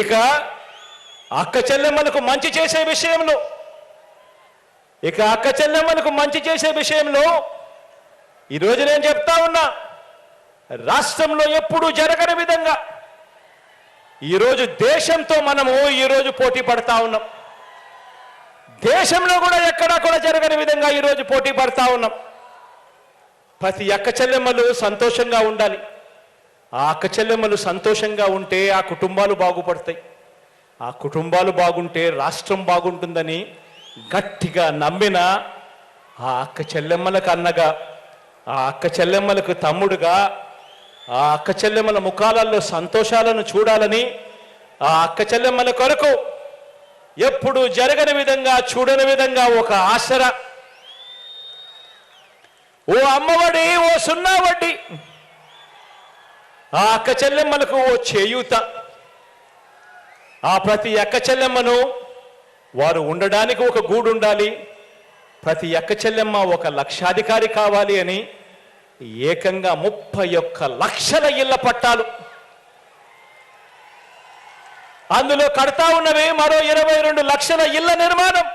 ఇక అక్క చెల్లెమ్మలకు మంచి చేసే విషయంలో ఇక అక్క చెల్లెమ్మలకు మంచి చేసే విషయంలో ఈరోజు నేను చెప్తా ఉన్నా రాష్ట్రంలో ఎప్పుడూ జరగని విధంగా ఈరోజు దేశంతో మనము ఈరోజు పోటీ పడతా ఉన్నాం. దేశంలో కూడా ఎక్కడా కూడా జరగని విధంగా ఈరోజు పోటీ పడతా ఉన్నాం. ప్రతి అక్క చెల్లెమ్మలు సంతోషంగా ఉండాలి. ఆ అక్కచెల్లెమ్మలు సంతోషంగా ఉంటే ఆ కుటుంబాలు బాగుపడతాయి. ఆ కుటుంబాలు బాగుంటే రాష్ట్రం బాగుంటుందని గట్టిగా నమ్మిన ఆ అక్క చెల్లెమ్మలకు అన్నగా ఆ అక్క చెల్లెమ్మలకు తమ్ముడుగా ఆ అక్క చెల్లెమ్మల ముఖాలలో సంతోషాలను చూడాలని ఆ అక్క చెల్లెమ్మల కొరకు ఎప్పుడు జరగని విధంగా చూడని విధంగా ఒక ఆసరా. ఓ అమ్మఒడి ఓ సున్నా వడ్డీ ఆ అక్క చెల్లెమ్మలకు ఓ చేయూత. ఆ ప్రతి అక్క చెల్లెమ్మను వారు ఉండడానికి ఒక గూడు ఉండాలి ప్రతి అక్క చెల్లెమ్మ ఒక లక్షాధికారి కావాలి అని ఏకంగా ముప్పై ఒక్క లక్షల ఇళ్ళ పట్టాలు. అందులో కడతా ఉన్నవి మరో ఇరవై రెండు లక్షల ఇళ్ళ నిర్మాణం.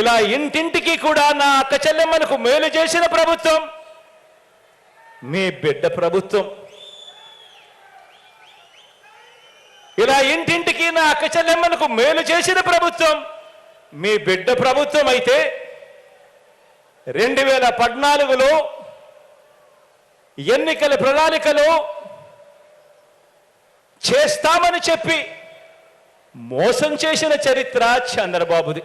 ఇలా ఇంటింటికి కూడా నా అక్క చెల్లెమ్మలకు మేలు చేసిన ప్రభుత్వం. మీ బిడ్డ ప్రభుత్వం. ఇలా ఇంటింటికి నా అక్క చెల్లెమ్మలకు మేలు చేసిన ప్రభుత్వం. మీ బిడ్డ ప్రభుత్వం అయితే రెండు వేల పద్నాలుగులో ఎన్నికల ప్రణాళికలో చేస్తామని చెప్పి మోసం చేసిన చరిత్ర చంద్రబాబుది.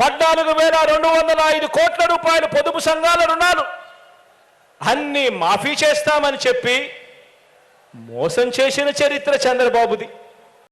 పద్నాలుగు వేల రెండు వందల ఐదు కోట్ల రూపాయలు పొదుపు సంఘాల రుణాలు. అన్నీ మాఫీ చేస్తామని చెప్పి మోసం చేసిన చరిత్ర చంద్రబాబుది.